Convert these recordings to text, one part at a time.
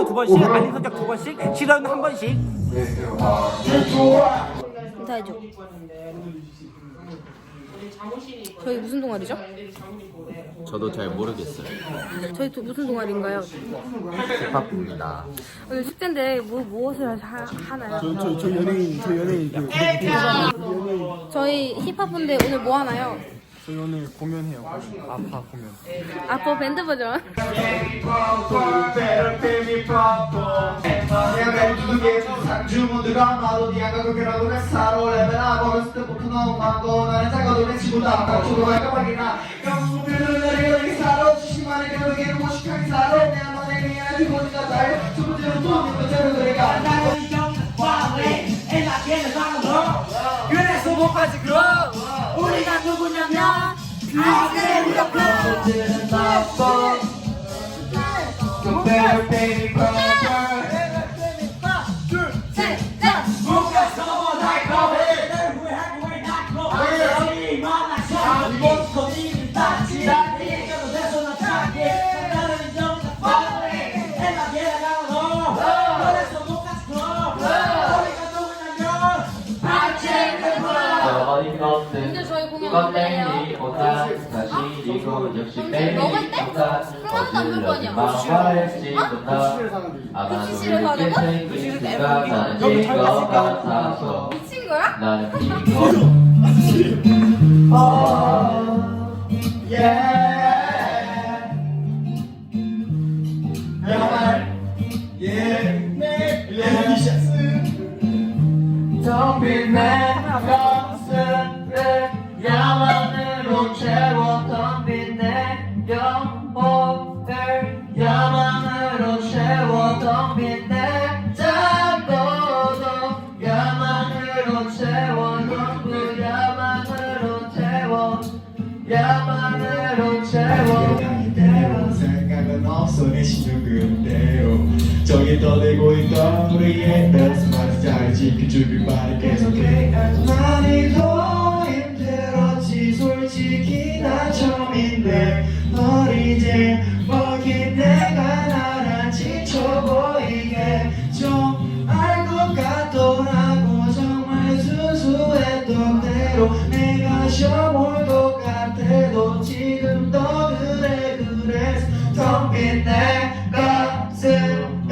좋아요 두 번씩, 알림 설정 두 번씩, 실현 한 번씩. 인사해줘. 저희 무슨 동아리죠? 저도 잘 모르겠어요. 저희 또 무슨 동아리인가요? 힙합입니다. 오늘 숙제인데 뭐 무엇을 하, 하나요? 저, 저 연예인, 저 연예인, 그, 저희 힙합인데 오늘 뭐 하나요? 저희 오늘 공연해요. 아파 공연. 아빠 밴드 버전. 니아가 그렇게라도 내 사로 레벨업 어렸을 때부터 너무 많고 나는 작아도 내 친구다 닥쳐도 깜빡이나. 영수들을 내리고 이 사로 주시만의 결국에는 무식하게 살아 내 안에 미안해 두번이나 다요 두 번째로 또 번째로 그래가. 나는 그래서 못 가지 그럼 우리가 누구냐면 그들의 무력함 그들은 나빠 Compare baby 이고 역시 빼기 먹을 때? 사는 거? 생긴 수가 다르지 것 같아서 미친 거야? 나는 이거 텅 채워 전부 야만으로 채워. 야만으로 채워. 생각은 없어. 내 심정 그대로 저기 떠들고 있던 우리의 best 말잘 지켜주길 바래 계속해. 많이 더 힘들었지. 솔직히 난 처음인데 널 이제 텅빈 내 가슴을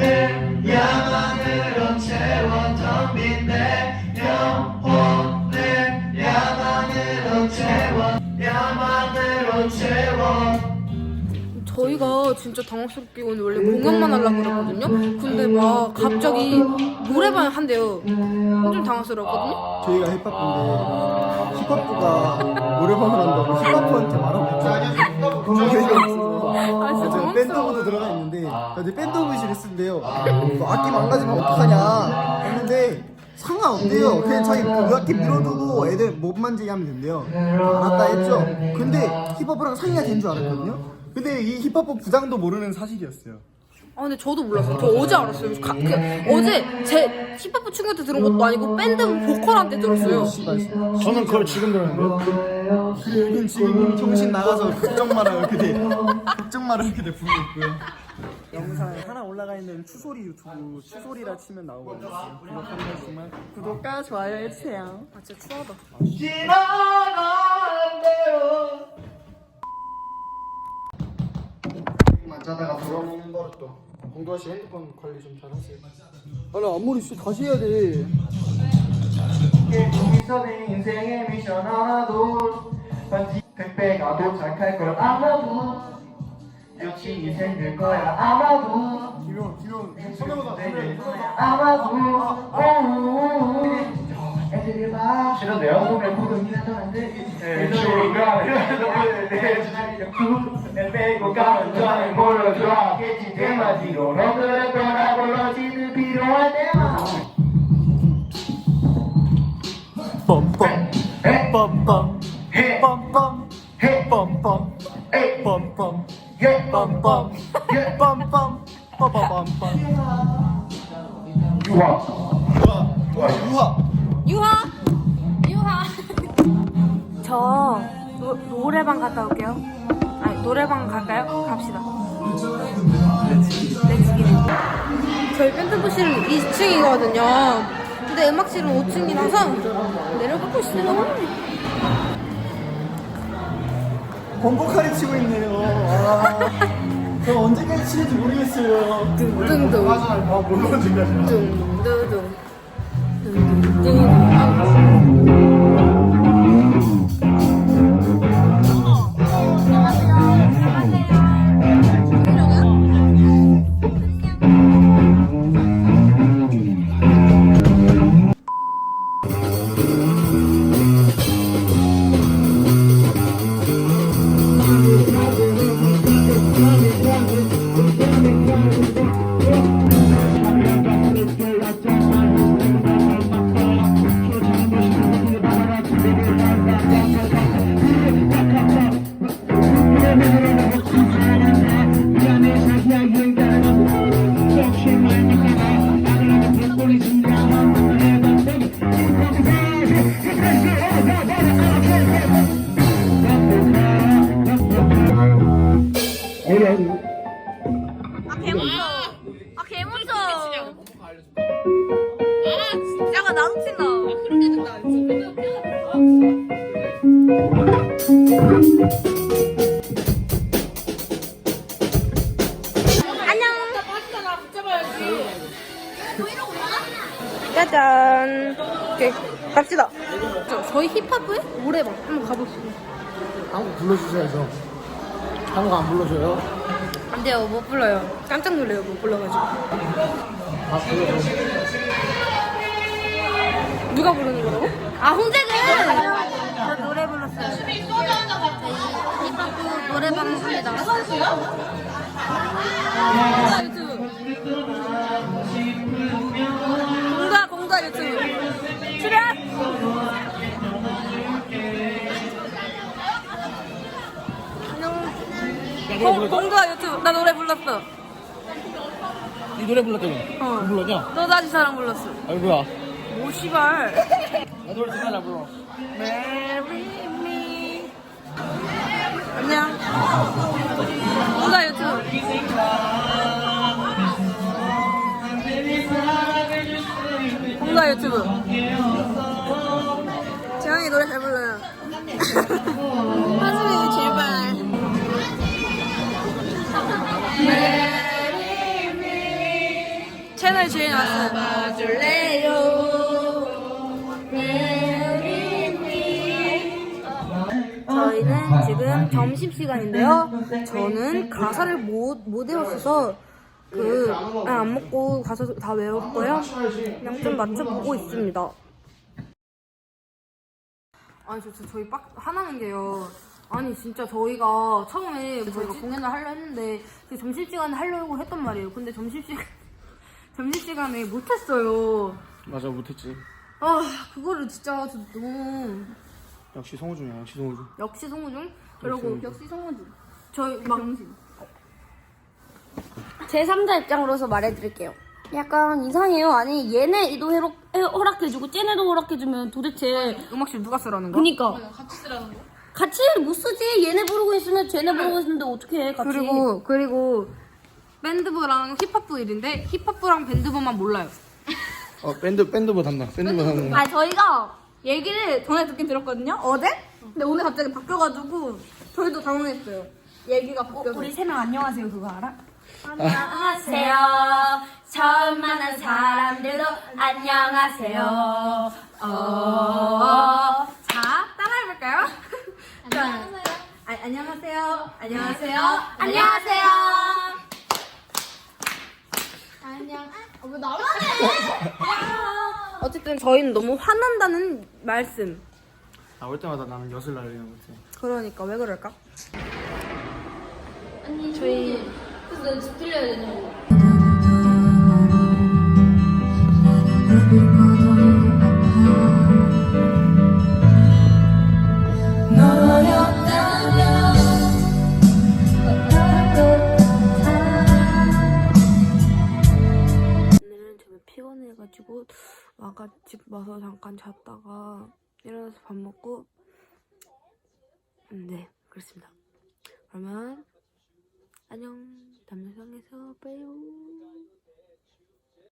야망으로 채워 텅빈 내 영혼을 야망으로 채워 야망으로 채워 저희가 진짜 당황스럽게 오늘 원래 공연만 하려고 그랬거든요. 근데 막 갑자기 노래방 한대요. 좀 당황스러웠거든요. 저희가 힙합부인데, 힙합부가 노래방을 한다고 힙합부한테 말하고 있잖아요. 공연이 없어서. 아, 밴드부도 들어가 있는데, 이제 밴드 부실을 쓴대요. 그 악기 망가지면 어떡하냐 했는데, 상관없대요. 그냥 자기 그 악기 밀어두고 애들 못 만지게 하면 된대요. 알았다 했죠. 근데 힙합부랑 상의가 된 줄 알았거든요. 근데 이 힙합부 부장도 모르는 사실이었어요. 아 근데 저도 몰랐어요. 저 어제 알았어요. 가, 그, 어제 제 힙합 친구한테 들은 것도 아니고 밴드 보컬한테 들었어요. 저는 그걸 지금 들었는데요. 지금 지금 정신 나가서 걱정 마라 이렇게 돼. 걱정 마라 이렇게 돼 부르고 있고요. 영상 하나 올라가 있는 추소리 유튜브 추소리라 치면 나오거든요. 이거 한 번씩만 구독과 좋아요 해주세요. 아 진짜 추하다. 지나간 대로 만 자다가 돌아오는 버릇도 공도아 씨 핸드폰 관리 좀 잘하세요. 아니 앞머리 다시 해야 돼. 있어는 인생의 미션 하나도 반지 택배가 도착할 걸 아마도 인생 될 거야 아마도. 김용 김용 선배보다 아마도. 오. 애들이 봐. 싫은데요? 노래 부르기는 하는데. 애들이가 내 빼고 가면 전에 불러줘 깨진 대마디로 너들의 떠나 불러지는 필요할 때만 뻔뻔 해. 뻔뻔 해. 뻔뻔 에. 뻔뻔 예. 뻔뻔 예. 뻔뻔 뻔뻔 유아 유하 유하 유하. 저 노, 노래방 갔다 올게요. 아니 노래방 갈까요? 갑시다. 저희 밴드부실은 2층이거든요. 근데 음악실은 5층이라서 내려가고 있어요. 번복하게 치고 있네요. 아, 저 언제까지 치는지 모르겠어요. 둥둥. 맞아, 아, 뭘로 언제까지. 둥두둥. 둥둥. 개무서. 아 개무서. 아 약간 나도 친다. 그런 게 된다. 짜잔. 오케이, 갑시다. 저, 저희 힙합부에 노래방 한번 가보시죠. 한국 불러주셔야죠. 한국 안 불러줘요? 안 돼요, 못 불러요. 깜짝 놀래요, 못 불러가지고. 아. 누가 부르는 거라고? 아, 홍재근! 저 노래 불렀어요. 힙합 노래방 합니다. 공다, 공다 유튜브. 출연! 공, 공다 유튜브. 나 노래 불렀어. 이 노래 불렀더니 어. 불렀냐? 너 다시 사랑 불렀어. 아이고야 오, 씨발. 나 노래 안 불러 Marry me. 안녕. 공다 유튜브. 공다 유튜브. 재영이 노래 잘 불러요. 주인 왔어요. 저희는 지금 점심 시간인데요. 저는 가사를 못, 못 외웠어서 그, 아, 안 먹고 가사 다 외웠고요. 그냥 좀 맞춰보고 있습니다. 아니, 저, 저 저희 빡, 화나는 게요. 아니, 진짜 저희가 처음에 저희가 공연을 하려 했는데, 그 점심시간에 하려고 했단 말이에요. 근데 점심시간, 점심시간에 못했어요. 맞아, 못했지. 아, 그거를 진짜 저 너무. 역시 성우중이야, 역시 성우중. 역시 송우중 그리고 역시 송우중 저희 막제 3자 입장으로서 말해드릴게요. 약간 이상해요. 아니 얘네 이도 허락, 허락해주고 쟤네도 허락해주면 도대체 음악실 누가 쓰라는 거? 그니까 같이 쓰라는 거? 같이 못 쓰지. 얘네 부르고 있으면 쟤네 부르고 있는데 어떻게 해 같이. 그리고 그리고 밴드부랑 힙합부 일인데 힙합부랑 밴드부만 몰라요. 어, 밴드, 밴드부 담당. 밴드부 담당. 아 저희가 얘기를 전에 듣긴 들었거든요. 어제? 근데 오늘 갑자기 바뀌어가지고 저희도 당황했어요. 얘기가 바뀌어서. 우리 세 명 안녕하세요 그거 알아? 안녕하세요. 처음 만난 사람들도 안녕하세요. 어. 자 따라해볼까요? 안녕하세요. 아, 안녕하세요. 안녕하세요. 안녕하세요. 어쨌든 저희는 너무 화난다는 말씀. 나올 때마다 나는 엿을 날리는 것 같아. 그러니까 왜 그럴까? 저희 그래서 집 들려야 되냐고. 와가 집 와서 잠깐 잤다가 일어나서 밥 먹고 음, 네 그렇습니다. 그러면 안녕 다음 영상에서 봐요.